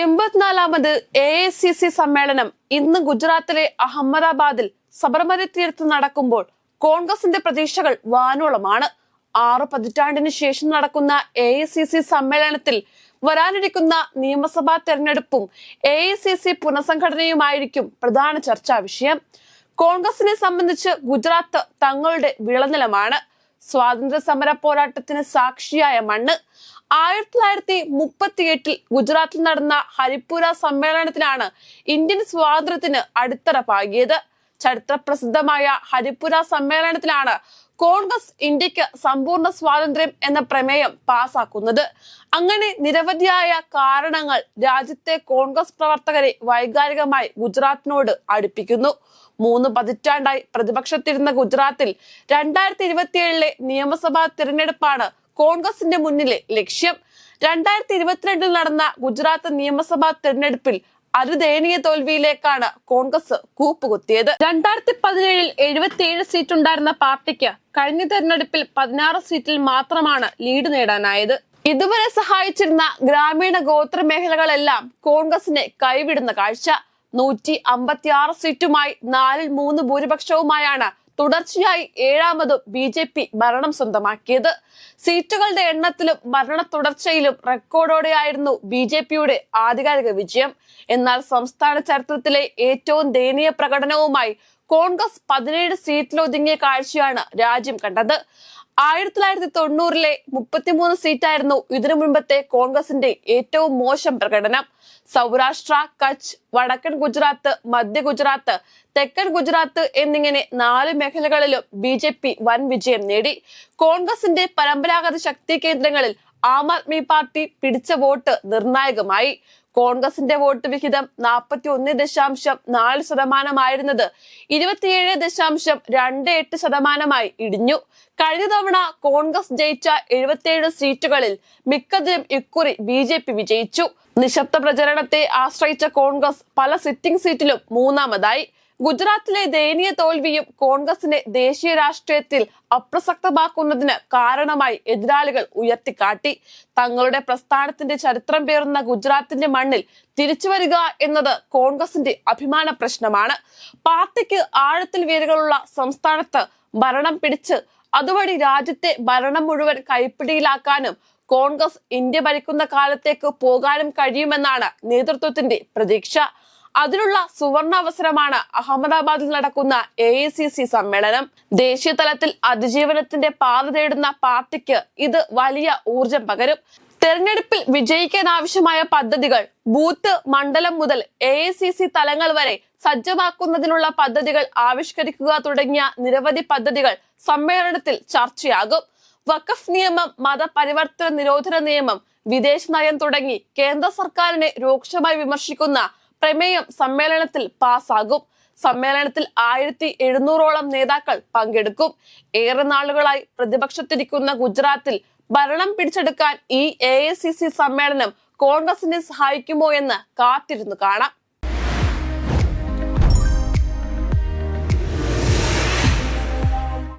എൺപത്തിനാലാമത് A I C C സമ്മേളനം ഇന്ന് ഗുജറാത്തിലെ അഹമ്മദാബാദിൽ സബർമതി തീരത്ത് നടക്കുമ്പോൾ കോൺഗ്രസിന്റെ പ്രതീക്ഷകൾ വാനോളമാണ്. ആറ് പതിറ്റാണ്ടിന് ശേഷം നടക്കുന്ന എ ഐ സി സി സമ്മേളനത്തിൽ വരാനിരിക്കുന്ന നിയമസഭാ തെരഞ്ഞെടുപ്പും എ ഐ സി സി പുനഃസംഘടനയുമായിരിക്കും പ്രധാന ചർച്ചാ വിഷയം. കോൺഗ്രസിനെ സംബന്ധിച്ച് ഗുജറാത്ത് തങ്ങളുടെ വിളനിലമാണ്. സ്വാതന്ത്ര്യ സമര പോരാട്ടത്തിന് സാക്ഷിയായ മണ്ണ് ആയിരത്തി തൊള്ളായിരത്തി മുപ്പത്തി എട്ടിൽ ഗുജറാത്തിൽ നടന്ന ഹരിപ്പുര സമ്മേളനത്തിലാണ് ഇന്ത്യൻ സ്വാതന്ത്ര്യത്തിന് അടിത്തറ പാകിയത്. ചരിത്ര പ്രസിദ്ധമായ ഹരിപ്പുര സമ്മേളനത്തിലാണ് കോൺഗ്രസ് ഇന്ത്യയ്ക്ക് സമ്പൂർണ സ്വാതന്ത്ര്യം എന്ന പ്രമേയം പാസാക്കുന്നത്. അങ്ങനെ നിരവധിയായ കാരണങ്ങൾ രാജ്യത്തെ കോൺഗ്രസ് പ്രവർത്തകരെ വൈകാരികമായി ഗുജറാത്തിനോട് അടുപ്പിക്കുന്നു. മൂന്ന് പതിറ്റാണ്ടായി പ്രതിപക്ഷത്തിരുന്ന ഗുജറാത്തിൽ രണ്ടായിരത്തി ഇരുപത്തിയേഴിലെ നിയമസഭാ തിരഞ്ഞെടുപ്പാണ് കോൺഗ്രസിന്റെ മുന്നിലെ ലക്ഷ്യം. രണ്ടായിരത്തി ഇരുപത്തിരണ്ടിൽ നടന്ന ഗുജറാത്ത് നിയമസഭാ തെരഞ്ഞെടുപ്പിൽ അരുദയനീയ തോൽവിയിലേക്കാണ് കോൺഗ്രസ് കൂപ്പുകുത്തിയത്. രണ്ടായിരത്തി പതിനേഴിൽ എഴുപത്തിയേഴ് സീറ്റ് ഉണ്ടായിരുന്ന പാർട്ടിക്ക് കഴിഞ്ഞ തെരഞ്ഞെടുപ്പിൽ പതിനാറ് സീറ്റിൽ മാത്രമാണ് ലീഡ് നേടാനായത്. ഇതുവരെ സഹായിച്ചിരുന്ന ഗ്രാമീണ ഗോത്ര മേഖലകളെല്ലാം കോൺഗ്രസിനെ കൈവിടുന്ന കാഴ്ച. നൂറ്റി അമ്പത്തിയാറ് സീറ്റുമായി നാലിൽ മൂന്ന് ഭൂരിപക്ഷവുമായാണ് തുടർച്ചയായി ഏഴാമതും ബി ജെ പി ഭരണം സ്വന്തമാക്കിയത്. സീറ്റുകളുടെ എണ്ണത്തിലും ഭരണ തുടർച്ചയിലും റെക്കോർഡോടെയായിരുന്നു ബി ജെ പിയുടെ ആധികാരിക വിജയം. എന്നാൽ സംസ്ഥാന ചരിത്രത്തിലെ ഏറ്റവും ദയനീയ പ്രകടനവുമായി കോൺഗ്രസ് പതിനേഴ് സീറ്റിലൊതുങ്ങിയ കാഴ്ചയാണ് രാജ്യം കണ്ടത്. ആയിരത്തി തൊള്ളായിരത്തി തൊണ്ണൂറിലെ മുപ്പത്തിമൂന്ന് സീറ്റായിരുന്നു ഇതിനു മുൻപത്തെ കോൺഗ്രസിന്റെ ഏറ്റവും മോശം പ്രകടനം. സൗരാഷ്ട്ര കച്ച് വടക്കൻ ഗുജറാത്ത് മധ്യ ഗുജറാത്ത് തെക്കൻ ഗുജറാത്ത് എന്നിങ്ങനെ നാല് മേഖലകളിലും ബി ജെ പി വൻ വിജയം നേടി. കോൺഗ്രസിന്റെ പരമ്പരാഗത ശക്തി കേന്ദ്രങ്ങളിൽ ആം ആദ്മി പാർട്ടി പിടിച്ച വോട്ട് നിർണായകമായി. കോൺഗ്രസിന്റെ വോട്ട് വിഹിതം നാൽപ്പത്തി ഒന്ന് ദശാംശം നാല് ശതമാനമായിരുന്നത് ഇരുപത്തിയേഴ് ദശാംശം രണ്ട് എട്ട് ശതമാനമായി ഇടിഞ്ഞു. കഴിഞ്ഞ തവണ കോൺഗ്രസ് ജയിച്ച എഴുപത്തിയേഴ് സീറ്റുകളിൽ മിക്കതിലും ഇക്കുറി ബി ജെ പി വിജയിച്ചു. നിശബ്ദ പ്രചരണത്തെ ആശ്രയിച്ച കോൺഗ്രസ് പല സിറ്റിംഗ് സീറ്റിലും മൂന്നാമതായി. ഗുജറാത്തിലെ ദയനീയ തോൽവിയും കോൺഗ്രസിനെ ദേശീയ രാഷ്ട്രീയത്തിൽ അപ്രസക്തമാക്കുന്നതിന് കാരണമായി എതിരാളികൾ ഉയർത്തിക്കാട്ടി. തങ്ങളുടെ പ്രസ്ഥാനത്തിന്റെ ചരിത്രം പേറുന്ന ഗുജറാത്തിന്റെ മണ്ണിൽ തിരിച്ചുവരിക എന്നത് കോൺഗ്രസിന്റെ അഭിമാന പ്രശ്നമാണ്. പാർട്ടിക്ക് ആഴത്തിൽ വേരുകളുള്ള സംസ്ഥാനത്ത് ഭരണം പിടിച്ച് അതുവഴി രാജ്യത്തെ ഭരണം മുഴുവൻ കൈപ്പിടിയിലാക്കാനും കോൺഗ്രസ് ഇന്ത്യ ഭരിക്കുന്ന കാലത്തേക്ക് പോകാനും കഴിയുമെന്നാണ് നേതൃത്വത്തിന്റെ പ്രതീക്ഷ. അതിനുള്ള സുവർണ അവസരമാണ് അഹമ്മദാബാദിൽ നടക്കുന്ന എ ഐ സി സി സമ്മേളനം. ദേശീയ തലത്തിൽ അതിജീവനത്തിന്റെ പാത തേടുന്ന പാർട്ടിക്ക് ഇത് വലിയ ഊർജം പകരും. തെരഞ്ഞെടുപ്പിൽ വിജയിക്കാൻ ആവശ്യമായ പദ്ധതികൾ ബൂത്ത് മണ്ഡലം മുതൽ എ തലങ്ങൾ വരെ സജ്ജമാക്കുന്നതിനുള്ള പദ്ധതികൾ ആവിഷ്കരിക്കുക തുടങ്ങിയ നിരവധി പദ്ധതികൾ സമ്മേളനത്തിൽ ചർച്ചയാകും. വഖഫ് നിയമം മതപരിവർത്തന നിരോധന നിയമം വിദേശ നയം തുടങ്ങി കേന്ദ്ര സർക്കാരിനെ രൂക്ഷമായി വിമർശിക്കുന്ന പ്രമേയം സമ്മേളനത്തിൽ പാസ്സാകും. സമ്മേളനത്തിൽ ആയിരത്തി എഴുന്നൂറോളം നേതാക്കൾ പങ്കെടുക്കും. ഏറെ നാളുകളായി പ്രതിപക്ഷത്തിരിക്കുന്ന ഗുജറാത്തിൽ ഭരണം പിടിച്ചെടുക്കാൻ ഈ എ സമ്മേളനം കോൺഗ്രസിനെ സഹായിക്കുമോ എന്ന് കാത്തിരുന്നു കാണാം.